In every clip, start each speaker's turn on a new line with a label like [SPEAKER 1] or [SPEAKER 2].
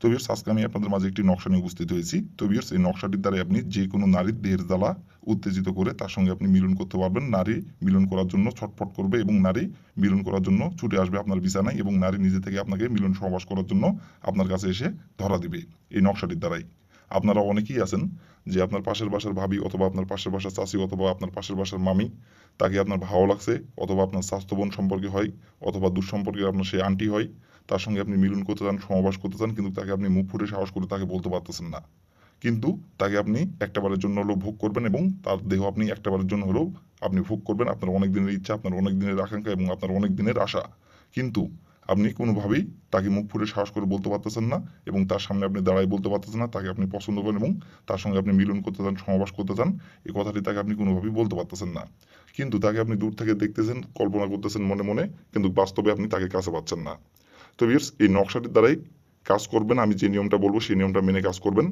[SPEAKER 1] তো বিয়ার্স আজকে আমি আপনাদের মাঝে একটি নকশা নিয়ে উপস্থিত হয়েছি। তো বিয়ার্স এই নকশাটির দ্বারা আপনি যে কোনো নারীর দেহের জ্বালা উত্তেজিত করে তার সঙ্গে আপনি মিলন করতে পারবেন। নারী মিলন করার জন্য ছটফট করবে এবং নারী মিলন করার জন্য ছুটে আসবে আপনার বিছানায় এবং নারী নিজে থেকে আপনাকে মিলন সহবাস করার জন্য আপনার কাছে এসে ধরা দিবে এই নকশাটির দ্বারাই। আপনারা অনেকেই আছেন যে আপনার পাশের বাসার ভাবি অথবা আপনার পাশের বাসার চাষি অথবা আপনার পাশের বাসার মামি, তাকে আপনার ভালো লাগছে অথবা আপনার স্বাস্থ্য বোন সম্পর্কে হয় অথবা দুঃসম্পর্কে আপনার সেই আন্টি হয়, তার সঙ্গে আপনি মিলন করতে চান সমাবাস করতে চান, কিন্তু তাকে আপনি মুখ ফুটে সাহস করে তাকে বলতে পারতেছেন না। কিন্তু তাকে আপনি একটাবারের জন্য হলেও ভোগ করবেন এবং তার দেহ আপনি একটাবারের জন্য হলেও আপনি ভোগ করবেন। আপনার অনেক দিনের ইচ্ছা, আপনার অনেক দিনের আকাঙ্ক্ষা এবং আপনার অনেক দিনের আশা। কিন্তু আপনি কোনোভাবেই তাকে মুখ ফুটে সাহস করে বলতে পারতেছেন না এবং তার সামনে আপনি দাঁড়াই বলতে পারতেছেন না, তাকে আপনি পছন্দ করেন এবং তার সঙ্গে আপনি মিলন করতে চান সমাবাস করতে চান, এই কথাটি তাকে আপনি কোনোভাবেই বলতে পারতেছেন না। কিন্তু তাকে আপনি দূর থেকে দেখতেছেন, কল্পনা করতেছেন মনে মনে, কিন্তু বাস্তবে আপনি তাকে কাছে পাচ্ছেন না। তো ভিউয়ার্স, এই নকশাটির দ্বারাই কাজ করবেন, আমি যে নিয়মটা বলব সেই নিয়মটা মেনে কাজ করবেন।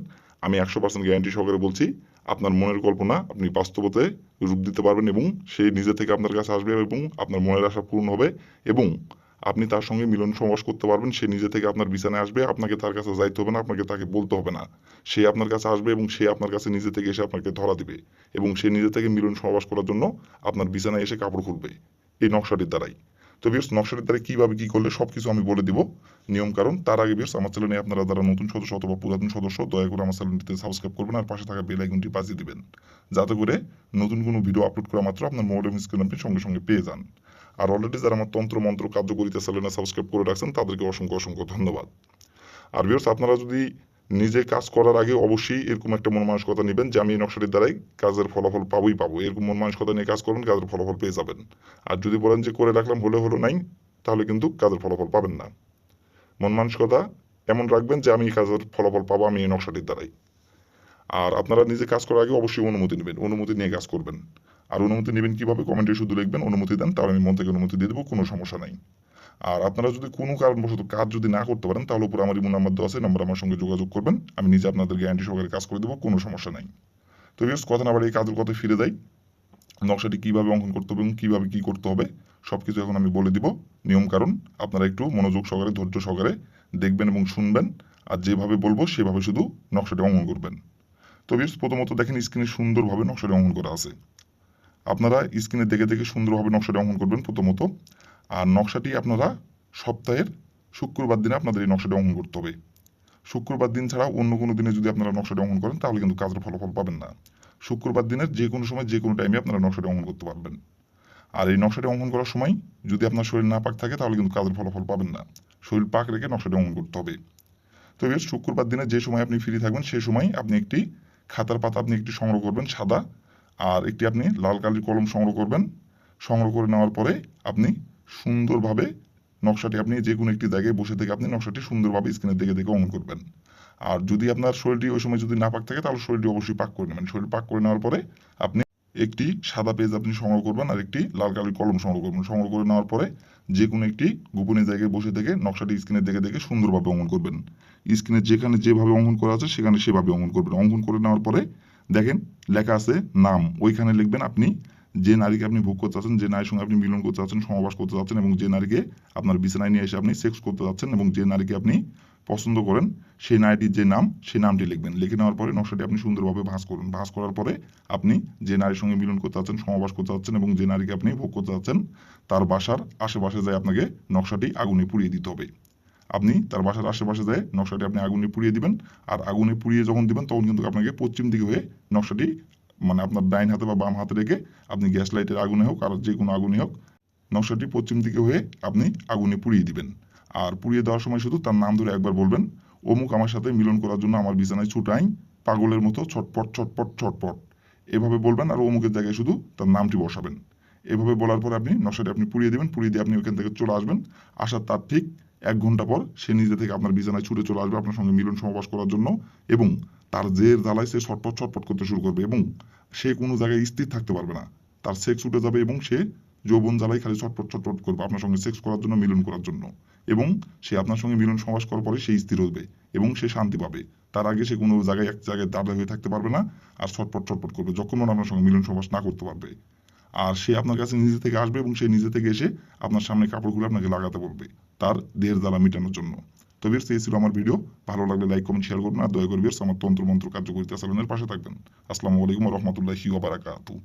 [SPEAKER 1] আমি একশো পার্সেন্ট গ্যারান্টি সহকারে বলছি, আপনার মনের কল্পনা আপনি বাস্তবতে রূপ দিতে পারবেন এবং সে নিজে থেকে আপনার কাছে আসবে এবং আপনার মনের আশা পূর্ণ হবে এবং আপনি তার সঙ্গে মিলন সমাস করতে পারবেন। সে নিজে থেকে আপনার বিছানায় আসবে, আপনাকে তার কাছে যাইতে হবে না, আপনাকে তাকে বলতে হবে না। সে আপনার কাছে আসবে এবং সে আপনার কাছে নিজে থেকে এসে আপনাকে ধরা দিবে এবং সে নিজে থেকে মিলন সমাবাস করার জন্য আপনার বিছানায় এসে কাপড় খুলবে। এই নকশাটির দ্বারাই। তো বিয়ার্স নকশাটির দ্বারা কীভাবে কী করলে সব কিছু আমি বলে দিব। নিয়ম কারণ, তার আগে বিয়ার্স আমার চ্যানেলে আপনারা যারা নতুন সদস্য অথবা পুরাতন সদস্য, দয়া করে আমার চ্যানেলটিতে সাবস্ক্রাইব করবেন আর পাশে থাকা বেল আইকনটি বাজিয়ে দিবেন। যাতে করে নতুন কোনো ভিডিও আপলোড করা মাত্র আপনার মোবাইল স্ক্রিন আপনি সঙ্গে সঙ্গে পেয়ে যান। আর অলরেডি যারা আমার তন্ত্র মন্ত্র কার্যকরিতা চ্যানেলে সাবস্ক্রাইব করে রাখছেন, তাদেরকে অসংখ্য অসংখ্য ধন্যবাদ। আর বিয়ার্স আপনারা যদি নিজে কাজ করার আগে অবশ্যই এরকম একটা মন মানসিকতা নেবেন যে আমি এই নকশাটির দ্বারাই কাজের ফলাফল পাবোই পাবো। এরকম মন মানসিকতা নিয়ে কাজ করবেন, কাজের ফলাফল পেয়ে যাবেন। আর যদি বলেন যে করে রাখলাম, হলে হলো নাই, তাহলে কিন্তু কাজের ফলাফল পাবেন না। মন মানসিকতা এমন রাখবেন যে আমি এই কাজের ফলাফল পাবো, আমি এই নকশাটির দ্বারাই। আর আপনারা নিজে কাজ করার আগে অবশ্যই অনুমতি নেবেন, অনুমতি নিয়ে কাজ করবেন। আর অনুমতি নেবেন কীভাবে? কমেন্টে শুধু লিখবেন, অনুমতি দেন, তাহলে আমি মন থেকে অনুমতি দিয়ে দেবো, কোনো সমস্যা নাই। আর আপনারা যদি কোনো কারণবশত কাজ যদি না করতে পারেন, তাহলে উপরে আমার ইমো নাম্বার দেওয়া আছে নাম্বার আমার সঙ্গে যোগাযোগ করবেন। আমি নিজে আপনাদের গ্যারান্টি সহকারে কাজ করে দেবো, কোনো সমস্যা নাই। তো বিয়ার্স কথা না বাড়ি এই কাজের কথায় ফিরে যাই। নকশাটি কীভাবে অঙ্কন করতে হবে এবং কীভাবে কী করতে হবে সব কিছু এখন আমি বলে দিব। নিয়ম কারণ, আপনারা একটু মনোযোগ সহকারে, ধৈর্য সহকারে দেখবেন এবং শুনবেন, আর যেভাবে বলব সেভাবে শুধু নকশাটি অঙ্কন করবেন। তো বিয়ার্স প্রথমত দেখেন স্ক্রিনে সুন্দরভাবে নকশাটি অঙ্কন করা আছে। আপনারা স্ক্রিনে দেখে দেখে সুন্দরভাবে নকশাটি অঙ্কন করবেন প্রথমত। আর নকশাটি আপনারা সপ্তাহের শুক্রবার দিনে আপনাদের এই নকশাটি অঙ্কন করতে হবে। শুক্রবার দিন ছাড়া অন্য কোনো দিনে যদি আপনারা নকশাটি অঙ্কন করেন, তাহলে কিন্তু কাজের ফলাফল পাবেন না। শুক্রবার দিনের যে কোনো সময়, যে কোনো টাইমে আপনারা নকশাটি অঙ্কন করতে পারবেন। আর এই নকশাটি অঙ্কন করার সময় যদি আপনার শরীর না পাক থাকে, তাহলে কিন্তু কাজের ফলাফল পাবেন না। শরীর পাক রেখে নকশাটি অঙ্কন করতে হবে। তো এবার শুক্রবার দিনে যে সময় আপনি ফ্রি থাকবেন সেই সময় আপনি একটি খাতার পাতা আপনি একটি সংগ্রহ করবেন, সাদা আর একটি আপনি লাল কালির কলম সংগ্রহ করবেন। সংগ্রহ করে নেওয়ার পরে আপনি সুন্দরভাবে নকশাটি আপনি যে কোনো একটি জায়গায় বসে থেকে আপনি নকশাটি সুন্দরভাবে স্ক্রিনের দিকে দেখে অঙ্কন করবেন। আর যদি আপনার শরীরটি ওই সময় যদি না পাক থাকে, তাহলে শরীরটি অবশ্যই পাক করে নেবেন। শরীর পাক করে নেওয়ার পরে আপনি একটি সাদা পেজ আপনি সংগ্রহ করবেন আর একটি লাল কালির কলম সংগ্রহ করবেন। সংগ্রহ করে নেওয়ার পরে যে কোনো একটি গোপনীয় জায়গায় বসে থেকে নকশাটি স্ক্রিনের দেখে দেখে সুন্দরভাবে অঙ্কন করবেন। স্ক্রিনে যেখানে যেভাবে অঙ্কন করা আছে, সেখানে সেভাবে অঙ্কন করবেন। অঙ্কন করে নেওয়ার পরে দেখেন, লেখা আছে নাম। ওইখানে লিখবেন আপনি যে নারীকে আপনি ভোগ করতে চাচ্ছেন যে নারীর সঙ্গে আপনি মিলন করতে চাচ্ছেন সমাবাস করতে চাচ্ছেন এবং যে নারীকে আপনার বিছানায় নিয়ে এসে আপনি সেক্স করতে চাচ্ছেন এবং যে নারীকে আপনি পছন্দ করেন, সেই নারীটির যে নাম, সেই নামটি লিখবেন। লিখে নেওয়ার পরে নকশাটি আপনি সুন্দরভাবে ভাঁজ করুন। ভাঁজ করার পরে আপনি যে নারীর সঙ্গে মিলন করতে চাচ্ছেন সমাবাস করতে চাচ্ছেন এবং যে নারীকে আপনি ভোগ করতে চাচ্ছেন তার বাসার আশেপাশে যায় আপনাকে নকশাটি আগুনে পুড়িয়ে দিতে হবে। আপনি তার বাসার আশেপাশে যায় নকশাটি আপনি আগুনে পুড়িয়ে দিবেন। আর আগুনে পুড়িয়ে যখন দিবেন, তখন কিন্তু আপনাকে পশ্চিম দিকে হয়ে নকশাটি মানে আপনার ডাইন হাতে বা বাম হাতে রেখে আপনি গ্যাস লাইটের আগুনে হোক, আর যে কোনো আগুনে হোক, নকশাটি পশ্চিম দিকে হয়ে আপনি আগুনে পুড়িয়ে দিবেন। আর পুড়িয়ে দেওয়ার সময় শুধু তার নাম ধরে একবার বলবেন, অমুক আমার সাথে মিলন করার জন্য আমার বিছানায় ছুটাই, পাগলের মতো ছটপট ছটপট ছটপট। এভাবে বলবেন, আর অমুকের জায়গায় শুধু তার নামটি বসাবেন। এভাবে বলার পর আপনি নকশাটি আপনি পুড়িয়ে দেবেন, পুড়িয়ে দিয়ে আপনি ওখান থেকে চলে আসবেন। আসার তার ঠিক এক ঘণ্টা পর সে নিজে থেকে আপনার বিছানায় ছুটে চলে আসবে আপনার সঙ্গে মিলন সমাবাস করার জন্য এবং তার জের জ্বালায় সে ছটপট ছটপট করতে শুরু করবে এবং সে কোনো জায়গায় স্থির থাকতে পারবে না। তার সেক্স উঠে যাবে এবং সে যৌবন জ্বালায় খালি ছটপট ছটপট করবে আপনার সঙ্গে সেক্স করার জন্য, মিলন করার জন্য এবং সে আপনার সঙ্গে মিলন সমাস করার পরে সে স্থির হবে এবং সে শান্তি পাবে। তার আগে সে কোনো জায়গায়, এক জায়গায় দাঁড়া হয়ে থাকতে পারবে না আর ছটপট ছটপট করবে যখন আপনার সঙ্গে মিলন সমাস না করতে পারবে। আর সে আপনার কাছে নিজে থেকে আসবে এবং সে নিজে থেকে এসে আপনার সামনে কাপড়গুলো আপনাকে লাগাতে বলবে। তার দেহের দ্বারা মেটানোর জন্য। তো বিয়ার্স এই ছিল আমার ভিডিও। ভালো লাগলে লাইক কমেন্ট শেয়ার করুন আর দয়া করে বিয়ার্স আমার তন্ত্র মন্ত্র কার্যকরিতা চ্যানেলের পাশে থাকবেন। আসসালামু আলাইকুম রহমতুল্লাহি ওয়া বারাকাতুহু।